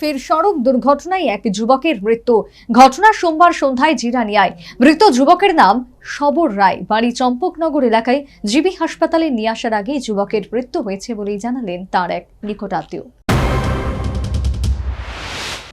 ফের সড়ক দুর্ঘটনায় এক যুবকের মৃত্যু। ঘটনা সোমবার সন্ধ্যায় জিরানিয়ায়। মৃত যুবকের নাম সবর রায়। বাড়ি চম্পকনগর এলাকায় জিবি হাসপাতালে নিয়ে আসার আগে যুবকের মৃত্যু হয়েছে বলেই জানালেন তার এক নিকটাত্মীয়।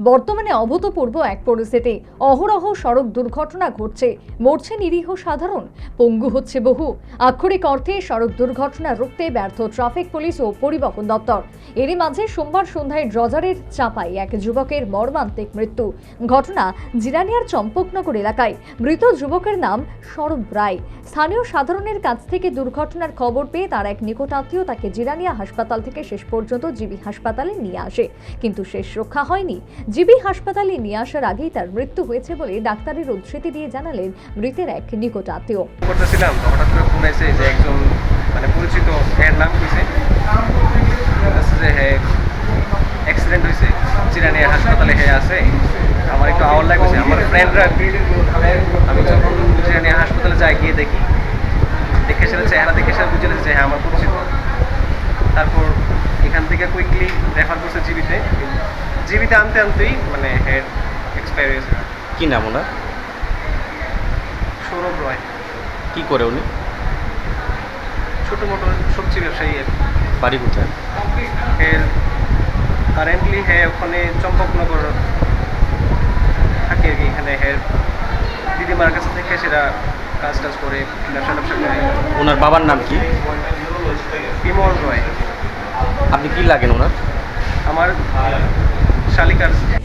বর্তমানে অভূতপূর্ব এক পরিস্থিতি। অহরহ সড়ক দুর্ঘটনা ঘটছে। মরছে নিরীহ সাধারণ। পঙ্গু হচ্ছে বহু। আক্ষরিক অর্থে সড়ক দুর্ঘটনা রুখতে ব্যর্থ ট্রাফিক পুলিশ ও পরিবহন দপ্তর। এরই মাঝে সোমবার সন্ধ্যায় ড্রজারের চাপায় এক যুবকের মর্মান্তিক মৃত্যু। ঘটনা জিরানিয়ার চম্পকনগর এলাকায়। মৃত যুবকের নাম সৌরভ রায়। স্থানীয় সাধারণের কাছ থেকে দুর্ঘটনার খবর পেয়ে তার এক নিকটাত্মীয় তাকে জিরানিয়া হাসপাতাল থেকে শেষ পর্যন্ত জিবি হাসপাতালে নিয়ে আসে। কিন্তু শেষ রক্ষা হয়নি। জিবি হাসপাতালে নিয়ে আসার আগেই তার মৃত্যু হয়েছে বলে ডাক্তারের উদ্ধৃতি দিয়ে জানালেন মৃতের এক নিকট আত্মীয়। করতেছিলাম হঠাৎ করে ফোন এসে যে একজন মানে পরিচিত এর নাম কইছে যে অ্যাক্সিডেন্ট হয়েছে, চিরানিয়া হাসপাতালে হ্যাঁ আছে, আমার একটু আওয়ার লাগছে আমার ফ্রেন্ডরা আমি যখন চিরানিয়া হাসপাতালে যাই, গিয়ে দেখি, দেখে সেটা চেহারা, দেখে সেটা বুঝে যে হ্যাঁ আমার পরিচিত। তারপর এখান থেকে কুইকলি রেফার করছে জিবিতে। জিবিতে আনতে আনতেই মানে হেড এক্সপায়ার হয়েছে কি নাম ওনার? সৌরভ রয়। কি করে উনি? ছোটো মোটো সবজি ব্যবসায়ী আর। বাড়ি কোথায়? এর কারেন্টলি হ্যাঁ ওখানে চম্পকনগর থাকে আর কি এখানে হ্যাঁ দিদিমার কাছে থেকে সেটা কাজ টাজ করে ব্যবসা ব্যবসা করে। ওনার বাবার নাম কি? বিমল রয়। আপনি কি লাগেন ওনার? আমার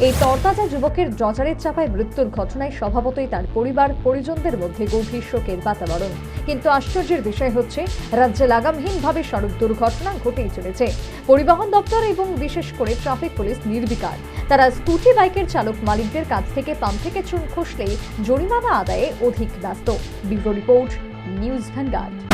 এই তরতাজা যুবকের ড্রজারের চাপায় মৃত্যুর ঘটনায় স্বভাবতই তার পরিবার, পরিজনদের মধ্যে গভীর শোকের বাতাবরণ। কিন্তু আশ্চর্যের বিষয় হচ্ছে, রাজ্যে লাগামহীনভাবে সড়ক দুর্ঘটনা ঘটেই চলেছে। পরিবহন দপ্তর এবং বিশেষ করে ট্রাফিক পুলিশ নির্বিকার। তারা স্কুটি বাইকের চালক মালিকদের কাছ থেকে পাম থেকে চুন খসলেই জরিমানা আদায়ে অধিক ব্যস্ত। Bureau report, news Vanguard.